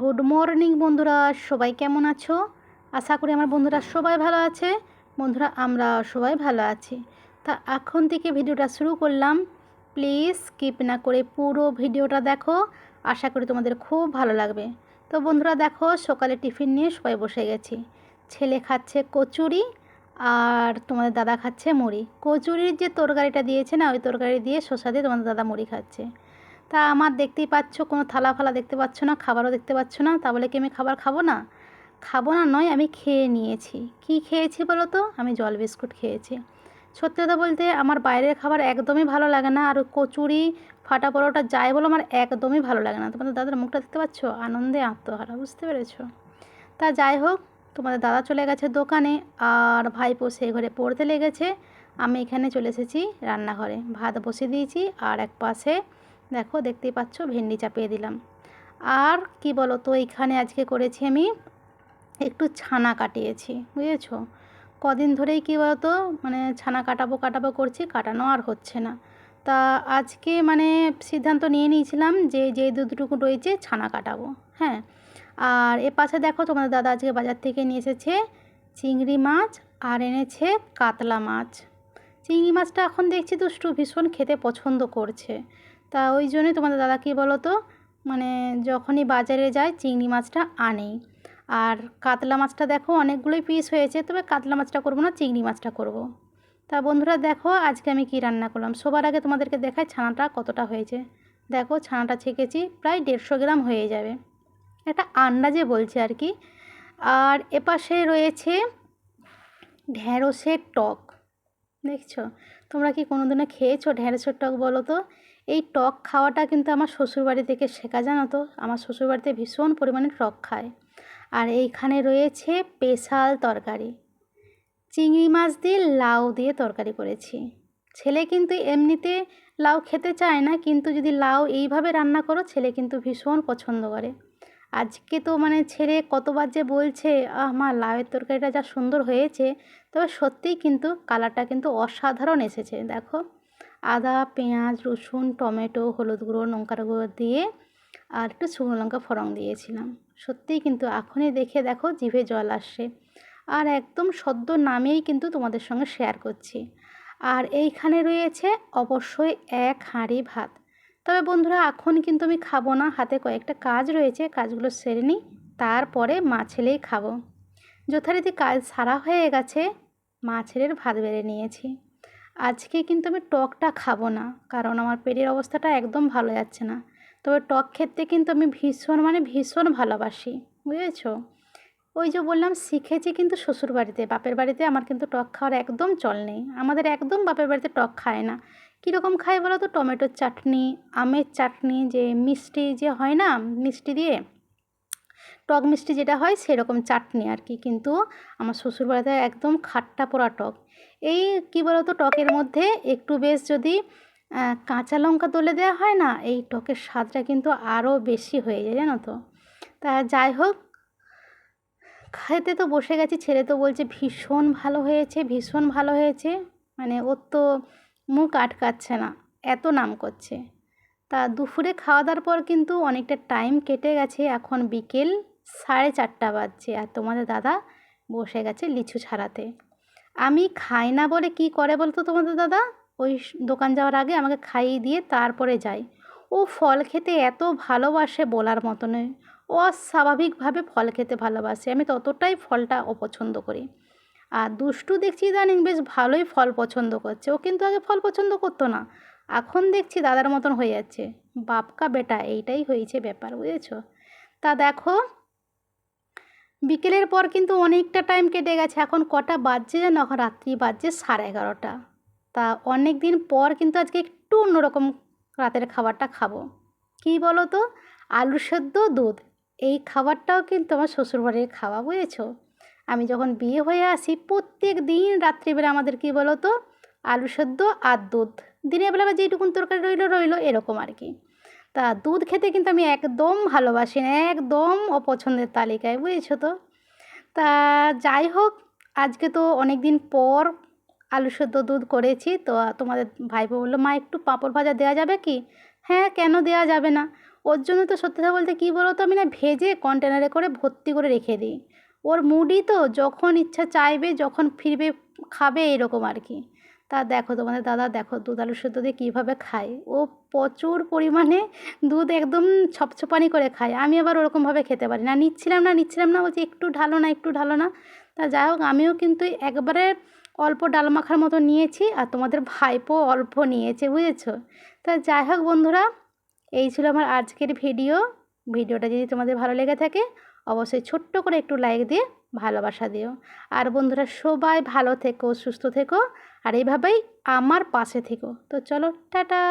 Good morning বন্ধুরা। সবাই কেমন আছো? আশা করি আমার বন্ধুরা সবাই ভালো আছে। বন্ধুরা, আমরা সবাই ভালো আছি। তা এখন থেকে ভিডিওটা শুরু করলাম। প্লিজ স্কিপ না করে পুরো ভিডিওটা দেখো। আশা করি তোমাদের খুব ভালো লাগবে। তো বন্ধুরা, দেখো, সকালে টিফিন নিয়ে সবাই বসে গেছি। ছেলে খাচ্ছে কচুরি আর তোমাদের দাদা খাচ্ছে মুড়ি। কচুরির যে তরকারিটা দিয়েছে না, ওই তরকারি দিয়ে শসা দিয়ে তোমাদের দাদা মুড়ি খাচ্ছে। তা আমার দেখতেই পাচ্ছ, কোনো থালা ফালা দেখতে পাচ্ছ না, খাবারও দেখতে পাচ্ছ না, তা বলে কি আমি খাবার খাব না? খাব না নয়, আমি খেয়ে নিয়েছি। কি খেয়েছি বলো তো? আমি জল বিস্কুট খেয়েছি। সত্যি কথা বলতে আমার বাইরের খাবার একদমই ভালো লাগে না, আর কচুরি, ফাটা পরোটা যাই বলো আমার একদমই ভালো লাগে না। তোমাদের দাদার মুখটা দেখতে পাচ্ছ? আনন্দে আত্মহারা, বুঝতে পেরেছ? তা যাই হোক, তোমাদের দাদা চলে গেছে দোকানে, আর ভাইপো সেই ঘরে পড়তে লেগেছে। আমি এখানে চলে এসেছি রান্নাঘরে। ভাত বসিয়ে দিয়েছি, আর এক পাশে দেখো, দেখতেই পাচ্ছ, ভেন্ডি চাপিয়ে দিলাম। আর কি বলো তো এখানে আজকে করেছি আমি একটু ছানা কাটিয়েছি, বুঝেছ? কদিন ধরেই কী বলতো মানে ছানা কাটাবো কাটাবো করছি, কাটানো আর হচ্ছে না। তা আজকে মানে সিদ্ধান্ত নিয়ে নিয়েছিলাম যে যে দুধটুকু রয়েছে ছানা কাটাবো হ্যাঁ? আর এ পাশে দেখো, তোমাদের দাদা আজকে বাজার থেকে নিয়ে এসেছে চিংড়ি মাছ আর এনেছে কাতলা মাছ। চিংড়ি মাছটা এখন দেখছি দুষ্টু ভীষণ খেতে পছন্দ করছে। তা ওই জন্যই তোমাদের দাদা কী বলো তো মানে যখনই বাজারে যায় চিংড়ি মাছটা আনেই। আর কাতলা মাছটা দেখো অনেকগুলোই পিস হয়েছে, তবে কাতলা মাছটা করব না, চিংড়ি মাছটা করব। তা বন্ধুরা দেখো আজকে আমি কি রান্না করলাম। সবার আগে তোমাদেরকে দেখাই ছানাটা কতটা হয়েছে। দেখো ছানাটা ছেঁকেছি, প্রায় দেড়শো গ্রাম হয়ে যাবে। একটা আন্দাজে বলছি আর কি। আর এপাশে রয়েছে ঢ্যাঁড়সের টক। দেখছ? তোমরা কি কোনো দিনে খেয়েছো ঢ্যাঁড়সের টক বলো তো? এই টক খাওয়াটা কিন্তু আমার শ্বশুরবাড়ি থেকে শেখা, জানো তো? আমার শ্বশুরবাড়িতে ভীষণ পরিমাণে টক খায়। আর এইখানে রয়েছে স্পেশাল তরকারি। চিংড়ি মাছ দিয়ে লাউ দিয়ে তরকারি করেছি। ছেলে কিন্তু এমনিতে লাউ খেতে চায় না, কিন্তু যদি লাউ এইভাবে রান্না করো, ছেলে কিন্তু ভীষণ পছন্দ করে। আজকে তো মানে ছেলে কতবার যে বলছে মা, লাউয়ের তরকারিটা যা সুন্দর হয়েছে। তবে সত্যিই কিন্তু কালারটা কিন্তু অসাধারণ এসেছে, দেখো। আদা, পেঁয়াজ, রসুন, টমেটো, হলুদ গুঁড়ো, লঙ্কার গুঁড়ো দিয়ে আর একটু শুকনো লঙ্কা ফোড়ন দিয়েছিলাম। সত্যিই কিন্তু এখনই দেখে দেখো জিভে জল আসছে। আর একদম সদ্য নামেই কিন্তু তোমাদের সঙ্গে শেয়ার করছি। আর এইখানে রয়েছে অবশ্যই এক হাঁড়ি ভাত। তবে বন্ধুরা, এখন কিন্তু আমি খাব না, হাতে কয়েকটা কাজ রয়েছে, কাজগুলো সেরে নিই, তারপরে মা ছেলেই খাব। যথারীতি কাজ সারা হয়ে গেছে মা ছেলের ভাত বেড়ে নিয়েছি। আজকে কিন্তু আমি টকটা খাব না, কারণ আমার পেটের অবস্থাটা একদম ভালো যাচ্ছে না। তবে টক খেতে কিন্তু আমি ভীষণ মানে ভীষণ ভালোবাসি, বুঝেছ? ওই যে বললাম, শিখেছি কিন্তু শ্বশুর বাড়িতে বাপের বাড়িতে আমার কিন্তু টক খাওয়ার একদম চল নেই। আমাদের একদম বাপের বাড়িতে টক খায় না। কীরকম খায় বলো তো? টমেটোর চাটনি, আমের চাটনি, যে মিষ্টি যে হয় না, মিষ্টি দিয়ে? টক মিষ্টি যেটা হয় সেরকম চাটনি আর কি। কিন্তু আমার শ্বশুরবাড়িতে একদম খাট্টা পোড়া টক। এই কী বলতো, টকের মধ্যে একটু বেশ যদি কাঁচা লঙ্কা দলে দেওয়া হয় না, এই টকের স্বাদটা কিন্তু আরও বেশি হয়ে যায়, জানো তো। তা যাই হোক খেতে তো বসে গেছি, ছেলে তো বলছে ভীষণ ভালো হয়েছে, ভীষণ ভালো হয়েছে। মানে ওর তো মুখ আটকাচ্ছে না, এত নাম করছে। তা দুপুরে খাওয়া দাওয়ার পর কিন্তু অনেকটা টাইম কেটে গেছে। এখন বিকেল সাড়ে চারটা বাজছে আর তোমাদের দাদা বসে গেছে লিচু ছাড়াতে। আমি খাই না বলে কি করে বলতো তোমাদের দাদা? ওই দোকান যাওয়ার আগে আমাকে খাইয়ে দিয়ে তারপরে যায় ও ফল খেতে এত ভালোবাসে বলার মতো নয় অস্বাভাবিকভাবে ফল খেতে ভালোবাসে। আমি ততটাই ফলটা অপছন্দ করি। আর দুষ্টু দেখছি ইদানিং বেশ ভালোই ফল পছন্দ করছে। ও কিন্তু আগে ফল পছন্দ করতো না। এখন দেখছি দাদার মতন হয়ে যাচ্ছে। বাপকা বেটা, এইটাই হয়েছে ব্যাপার, বুঝেছ? তা দেখো, বিকেলের পর কিন্তু অনেকটা টাইম কেটে গেছে। এখন কটা বাজছে যেন? এখন রাত্রি বাজছে সাড়ে এগারোটা। তা অনেক দিন পর কিন্তু আজকে একটু অন্যরকম রাতের খাবারটা খাব। কী বলো তো আলু সেদ্ধ, দুধ। এই খাবারটাও কিন্তু আমার শ্বশুরবাড়ির খাওয়া, বুঝেছ? আমি যখন বিয়ে হয়ে আসি প্রত্যেক দিন রাত্রিবেলা আমাদের কী বলো তো আলু সেদ্ধ আর দুধ। দিনের বেলা যেইটুকুন তরকারি রইল রইল এরকম আর কি তা দুধ খেতে কিন্তু আমি একদম ভালোবাসি না, একদম অপছন্দের তালিকায়, বুঝেছ তো? তা যাই হোক, আজকে তো অনেক দিন পর আলু সেদ্ধ দুধ করেছি, তো তোমাদের ভাইপো বলল, মা, একটু পাঁপড় ভাজা দেওয়া যাবে কি? হ্যাঁ কেন দেওয়া যাবে না? ওর জন্য তো সত্যি কথা বলতে কী বলো তো আমি না ভেজে কন্টেনারে করে ভর্তি করে রেখে দিই। ওর মুডই তো যখন ইচ্ছা চাইবে, যখন ফিরবে, খাবে এরকম আর কি তা দেখো তোমাদের দাদা, দেখো দুধ আলু সেদ্ধ দিয়ে কীভাবে খায়। ও প্রচুর পরিমাণে দুধ একদম ছপছপানি করে খায়। আমি আবার ওরকমভাবে খেতে পারি না। নিচ্ছিলাম না নিচ্ছিলাম না, বলছি একটু ঢালো না, একটু ঢালো না। তা যাই হোক, আমিও কিন্তু একবারে অল্প ডাল মাখার মতো নিয়েছি আর তোমাদের ভাইপো অল্প নিয়েছে, বুঝেছ? তা যাই হোক বন্ধুরা, এই ছিল আমার আজকের ভিডিও। ভিডিওটা যদি তোমাদের ভালো লেগে থাকে অবশ্যই ছোট্ট করে একটু লাইক দিয়ে ভালোবাসা দিও। আর বন্ধুরা সবাই ভালো থেকো, সুস্থ থেকো, আর এইভাবেই আমার পাশে থেকো। তো চলো, টাটা!